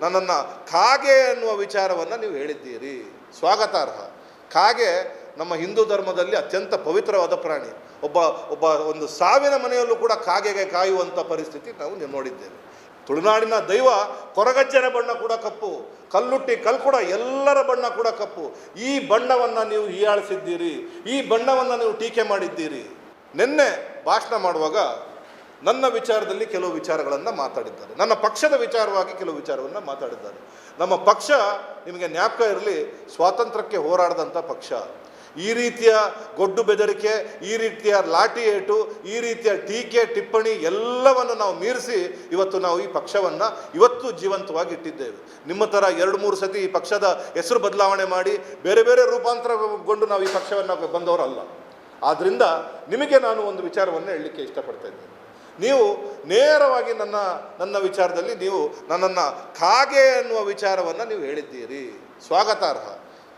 ನನ್ನನ್ನು ಕಾಗೆ ಅನ್ನುವ ವಿಚಾರವನ್ನು ನೀವು ಹೇಳಿದ್ದೀರಿ. ಸ್ವಾಗತಾರ್ಹ. ಕಾಗೆ ನಮ್ಮ ಹಿಂದೂ ಧರ್ಮದಲ್ಲಿ ಅತ್ಯಂತ ಪವಿತ್ರವಾದ ಪ್ರಾಣಿ. ಒಬ್ಬ ಒಬ್ಬ ಒಂದು ಸಾವಿನ ಮನೆಯಲ್ಲೂ ಕೂಡ ಕಾಗೆಗೆ ಕಾಯುವಂಥ ಪರಿಸ್ಥಿತಿ ನಾವು ನೋಡಿದ್ದೇವೆ. ತುಳುನಾಡಿನ ದೈವ ಕೊರಗಜ್ಜನ ಬಣ್ಣ ಕೂಡ ಕಪ್ಪು, ಕಲ್ಲುಟ್ಟಿ ಕಲ್ಕುಡ ಎಲ್ಲರ ಬಣ್ಣ ಕೂಡ ಕಪ್ಪು. ಈ ಬಣ್ಣವನ್ನು ನೀವು ಹೀಯಾಳಿಸಿದ್ದೀರಿ, ಈ ಬಣ್ಣವನ್ನು ನೀವು ಟೀಕೆ ಮಾಡಿದ್ದೀರಿ. ನಿನ್ನೆ ಭಾಷಣ ಮಾಡುವಾಗ ನನ್ನ ವಿಚಾರದಲ್ಲಿ ಕೆಲವು ವಿಚಾರಗಳನ್ನು ಮಾತಾಡಿದ್ದಾರೆ. ನನ್ನ ಪಕ್ಷದ ವಿಚಾರವಾಗಿ ಕೆಲವು ವಿಚಾರವನ್ನು ಮಾತಾಡಿದ್ದಾರೆ. ನಮ್ಮ ಪಕ್ಷ ನಿಮಗೆ ಜ್ಞಾಪಕ ಇರಲಿ, ಸ್ವಾತಂತ್ರ್ಯಕ್ಕೆ ಹೋರಾಡಿದಂಥ ಪಕ್ಷ. ಈ ರೀತಿಯ ಗೊಡ್ಡು ಬೆದರಿಕೆ, ಈ ರೀತಿಯ ಲಾಠಿ ಏಟು, ಈ ರೀತಿಯ ಟೀಕೆ, ಟಿಪ್ಪಣಿ ಎಲ್ಲವನ್ನು ನಾವು ಮೀರಿಸಿ ಇವತ್ತು ನಾವು ಈ ಪಕ್ಷವನ್ನು ಇವತ್ತು ಜೀವಂತವಾಗಿ ಇಟ್ಟಿದ್ದೇವೆ. ನಿಮ್ಮ ಥರ ಎರಡು ಮೂರು ಸತಿ ಈ ಪಕ್ಷದ ಹೆಸರು ಬದಲಾವಣೆ ಮಾಡಿ ಬೇರೆ ಬೇರೆ ರೂಪಾಂತರಗೊಂಡು ನಾವು ಈ ಪಕ್ಷವನ್ನು ಬಂದವರಲ್ಲ. ಆದ್ದರಿಂದ ನಿಮಗೆ ನಾನು ಒಂದು ವಿಚಾರವನ್ನು ಹೇಳಲಿಕ್ಕೆ ಇಷ್ಟಪಡ್ತಾ ಇದ್ದೇನೆ. ನೀವು ನೇರವಾಗಿ ನನ್ನ ನನ್ನ ವಿಚಾರದಲ್ಲಿ ನೀವು ನನ್ನನ್ನು ಕಾಗೆ ಅನ್ನುವ ವಿಚಾರವನ್ನು ನೀವು ಹೇಳಿದ್ದೀರಿ. ಸ್ವಾಗತಾರ್ಹ.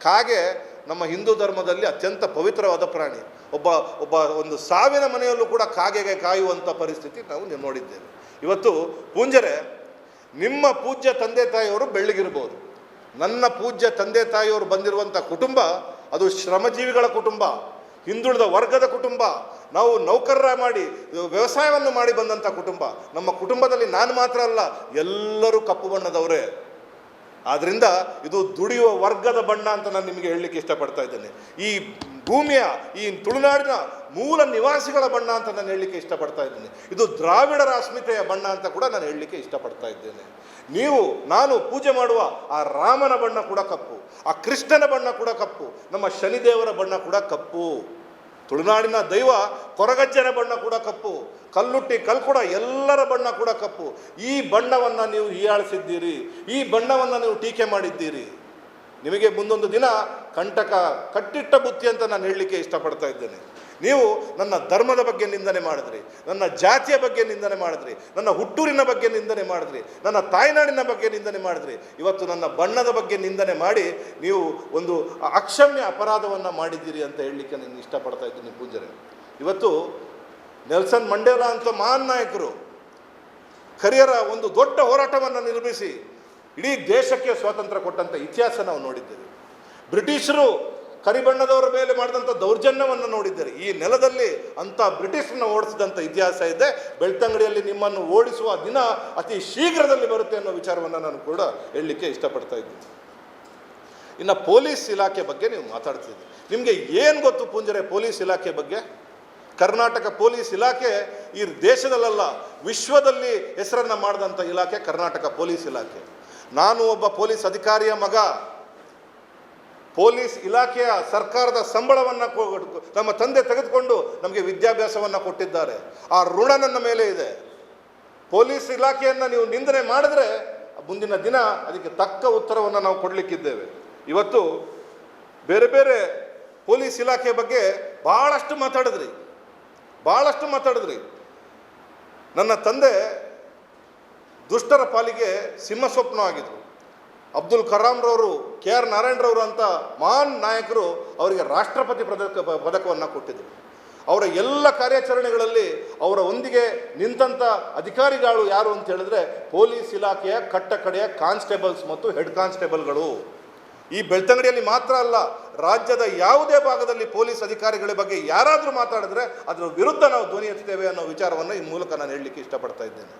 ಕಾಗೆ ನಮ್ಮ ಹಿಂದೂ ಧರ್ಮದಲ್ಲಿ ಅತ್ಯಂತ ಪವಿತ್ರವಾದ ಪ್ರಾಣಿ. ಒಬ್ಬ ಒಬ್ಬ ಒಂದು ಸಾವಿನ ಮನೆಯಲ್ಲೂ ಕೂಡ ಕಾಗೆಗೆ ಕಾಯುವಂಥ ಪರಿಸ್ಥಿತಿ ನಾವು ನೋಡಿದ್ದೇವೆ. ಇವತ್ತು ಪೂಂಜರೆ, ನಿಮ್ಮ ಪೂಜ್ಯ ತಂದೆ ತಾಯಿಯವರು ಬೆಳ್ಳಿಗಿರ್ಬೋದು. ನನ್ನ ಪೂಜ್ಯ ತಂದೆ ತಾಯಿಯವರು ಬಂದಿರುವಂಥ ಕುಟುಂಬ ಅದು ಶ್ರಮಜೀವಿಗಳ ಕುಟುಂಬ. ಹಿಂದುಳಿದ ವರ್ಗದ ಕುಟುಂಬ, ನಾವು ನೌಕರರ ಮಾಡಿ, ವ್ಯವಸಾಯವನ್ನು ಮಾಡಿ ಬಂದಂಥ ಕುಟುಂಬ, ನಮ್ಮ ಕುಟುಂಬದಲ್ಲಿ ನಾನು ಮಾತ್ರ ಅಲ್ಲ, ಎಲ್ಲರೂ ಕಪ್ಪು ಬಣ್ಣದವರೇ. ಆದ್ದರಿಂದ ಇದು ದುಡಿಯುವ ವರ್ಗದ ಬಣ್ಣ ಅಂತ ನಾನು ನಿಮಗೆ ಹೇಳಲಿಕ್ಕೆ ಇಷ್ಟಪಡ್ತಾ ಇದ್ದೇನೆ. ಈ ಭೂಮಿಯ, ಈ ತುಳುನಾಡಿನ ಮೂಲ ನಿವಾಸಿಗಳ ಬಣ್ಣ ಅಂತ ನಾನು ಹೇಳಲಿಕ್ಕೆ ಇಷ್ಟಪಡ್ತಾ ಇದ್ದೇನೆ. ಇದು ದ್ರಾವಿಡರ ಅಸ್ಮಿತೆಯ ಬಣ್ಣ ಅಂತ ಕೂಡ ನಾನು ಹೇಳಲಿಕ್ಕೆ ಇಷ್ಟಪಡ್ತಾ ಇದ್ದೇನೆ. ನೀವು, ನಾನು ಪೂಜೆ ಮಾಡುವ ಆ ರಾಮನ ಬಣ್ಣ ಕೂಡ ಕಪ್ಪು, ಆ ಕೃಷ್ಣನ ಬಣ್ಣ ಕೂಡ ಕಪ್ಪು, ನಮ್ಮ ಶನಿದೇವರ ಬಣ್ಣ ಕೂಡ ಕಪ್ಪು, ತುಳುನಾಡಿನ ದೈವ ಕೊರಗಜ್ಜನ ಬಣ್ಣ ಕೂಡ ಕಪ್ಪು, ಕಲ್ಲುಟ್ಟಿ ಕಲ್ಕುಡ ಎಲ್ಲರ ಬಣ್ಣ ಕೂಡ ಕಪ್ಪು. ಈ ಬಣ್ಣವನ್ನು ನೀವು ಹೀಯಾಳಿಸಿದ್ದೀರಿ, ಈ ಬಣ್ಣವನ್ನು ನೀವು ಟೀಕೆ ಮಾಡಿದ್ದೀರಿ. ನಿಮಗೆ ಮುಂದೊಂದು ದಿನ ಕಂಟಕ ಕಟ್ಟಿಟ್ಟ ಬುತ್ತಿ ಅಂತ ನಾನು ಹೇಳಲಿಕ್ಕೆ ಇಷ್ಟಪಡ್ತಾ ಇದ್ದೇನೆ. ನೀವು ನನ್ನ ಧರ್ಮದ ಬಗ್ಗೆ ನಿಂದನೆ ಮಾಡಿದ್ರಿ, ನನ್ನ ಜಾತಿಯ ಬಗ್ಗೆ ನಿಂದನೆ ಮಾಡಿದ್ರಿ, ನನ್ನ ಹುಟ್ಟೂರಿನ ಬಗ್ಗೆ ನಿಂದನೆ ಮಾಡಿದ್ರಿ, ನನ್ನ ತಾಯ್ನಾಡಿನ ಬಗ್ಗೆ ನಿಂದನೆ ಮಾಡಿದ್ರಿ. ಇವತ್ತು ನನ್ನ ಬಣ್ಣದ ಬಗ್ಗೆ ನಿಂದನೆ ಮಾಡಿ ನೀವು ಒಂದು ಅಕ್ಷಮ್ಯ ಅಪರಾಧವನ್ನು ಮಾಡಿದ್ದೀರಿ ಅಂತ ಹೇಳಲಿಕ್ಕೆ ನಾನು ಇಷ್ಟಪಡ್ತಾ ಇದ್ದೀನಿ ಪೂಜರೆ ಇವತ್ತು ನೆಲ್ಸನ್ ಮಂಡೇಲಾ ಅಂತ ಮಹಾನ್ ನಾಯಕರು, ಕರಿಯರ ಒಂದು ದೊಡ್ಡ ಹೋರಾಟವನ್ನು ನಿರ್ಮಿಸಿ ಇಡೀ ದೇಶಕ್ಕೆ ಸ್ವಾತಂತ್ರ್ಯ ಕೊಟ್ಟಂಥ ಇತಿಹಾಸ ನಾವು ನೋಡಿದ್ದೇವೆ. ಬ್ರಿಟಿಷರು ಕರಿಬಣ್ಣದವರ ಮೇಲೆ ಮಾಡಿದಂಥ ದೌರ್ಜನ್ಯವನ್ನು ನೋಡಿದ್ದಾರೆ. ಈ ನೆಲದಲ್ಲಿ ಅಂಥ ಬ್ರಿಟಿಷರನ್ನ ಓಡಿಸಿದಂಥ ಇತಿಹಾಸ ಇದೆ. ಬೆಳ್ತಂಗಡಿಯಲ್ಲಿ ನಿಮ್ಮನ್ನು ಓಡಿಸುವ ದಿನ ಅತಿ ಶೀಘ್ರದಲ್ಲಿ ಬರುತ್ತೆ ಅನ್ನೋ ವಿಚಾರವನ್ನು ನಾನು ಕೂಡ ಹೇಳಲಿಕ್ಕೆ ಇಷ್ಟಪಡ್ತಾ ಇದ್ದೀನಿ. ಇನ್ನು ಪೊಲೀಸ್ ಇಲಾಖೆ ಬಗ್ಗೆ ನೀವು ಮಾತಾಡ್ತಿದ್ದೀರಿ ನಿಮಗೆ ಏನು ಗೊತ್ತು ಪುಂಜರೆ ಪೊಲೀಸ್ ಇಲಾಖೆ ಬಗ್ಗೆ? ಕರ್ನಾಟಕ ಪೊಲೀಸ್ ಇಲಾಖೆ ಈ ದೇಶದಲ್ಲ ವಿಶ್ವದಲ್ಲಿ ಹೆಸರನ್ನು ಮಾಡಿದಂಥ ಇಲಾಖೆ ಕರ್ನಾಟಕ ಪೊಲೀಸ್ ಇಲಾಖೆ. ನಾನು ಒಬ್ಬ ಪೊಲೀಸ್ ಅಧಿಕಾರಿಯ ಮಗ. ಪೊಲೀಸ್ ಇಲಾಖೆಯ ಸರ್ಕಾರದ ಸಂಬಳವನ್ನು ನಮ್ಮ ತಂದೆ ತೆಗೆದುಕೊಂಡು ನಮಗೆ ವಿದ್ಯಾಭ್ಯಾಸವನ್ನು ಕೊಟ್ಟಿದ್ದಾರೆ. ಆ ಋಣ ನನ್ನ ಮೇಲೆ ಇದೆ. ಪೊಲೀಸ್ ಇಲಾಖೆಯನ್ನು ನೀವು ನಿಂದನೆ ಮಾಡಿದ್ರೆ ಮುಂದಿನ ದಿನ ಅದಕ್ಕೆ ತಕ್ಕ ಉತ್ತರವನ್ನು ನಾವು ಕೊಡಲಿಕ್ಕಿದ್ದೇವೆ. ಇವತ್ತು ಬೇರೆ ಬೇರೆ ಪೊಲೀಸ್ ಇಲಾಖೆ ಬಗ್ಗೆ ಭಾಳಷ್ಟು ಮಾತಾಡಿದ್ರಿ. ಭಾಳಷ್ಟು ಮಾತಾಡಿದ್ರಿ. ನನ್ನ ತಂದೆ ದುಷ್ಟರ ಪಾಲಿಗೆ ಸಿಂಹ ಸ್ವಪ್ನ ಆಗಿದ್ರು. ಅಬ್ದುಲ್ ಕರಾಮ್ರವರು ಕೆ ಆರ್ ನಾರಾಯಣರವರು ಅಂತ ಮಹಾನ್ ನಾಯಕರು ಅವರಿಗೆ ರಾಷ್ಟ್ರಪತಿ ಪದಕ, ಪದಕವನ್ನು ಕೊಟ್ಟಿದ್ದರು ಅವರ ಎಲ್ಲ ಕಾರ್ಯಾಚರಣೆಗಳಲ್ಲಿ ಅವರ ಒಂದಿಗೆ ನಿಂತಂಥ ಅಧಿಕಾರಿಗಳು ಯಾರು ಅಂತ ಹೇಳಿದ್ರೆ ಪೊಲೀಸ್ ಇಲಾಖೆಯ ಕಟ್ಟ ಕಡೆಯ ಕಾನ್ಸ್ಟೇಬಲ್ಸ್ ಮತ್ತು ಹೆಡ್ ಕಾನ್ಸ್ಟೇಬಲ್ಗಳು. ಈ ಬೆಳ್ತಂಗಡಿಯಲ್ಲಿ ಮಾತ್ರ ಅಲ್ಲ, ರಾಜ್ಯದ ಯಾವುದೇ ಭಾಗದಲ್ಲಿ ಪೊಲೀಸ್ ಅಧಿಕಾರಿಗಳ ಬಗ್ಗೆ ಯಾರಾದರೂ ಮಾತಾಡಿದ್ರೆ ಅದರ ವಿರುದ್ಧ ನಾವು ಧ್ವನಿ ಎತ್ತುತ್ತೇವೆ ಅನ್ನೋ ವಿಚಾರವನ್ನು ಈ ಮೂಲಕ ನಾನು ಹೇಳಲಿಕ್ಕೆ ಇಷ್ಟಪಡ್ತಾ ಇದ್ದೇನೆ.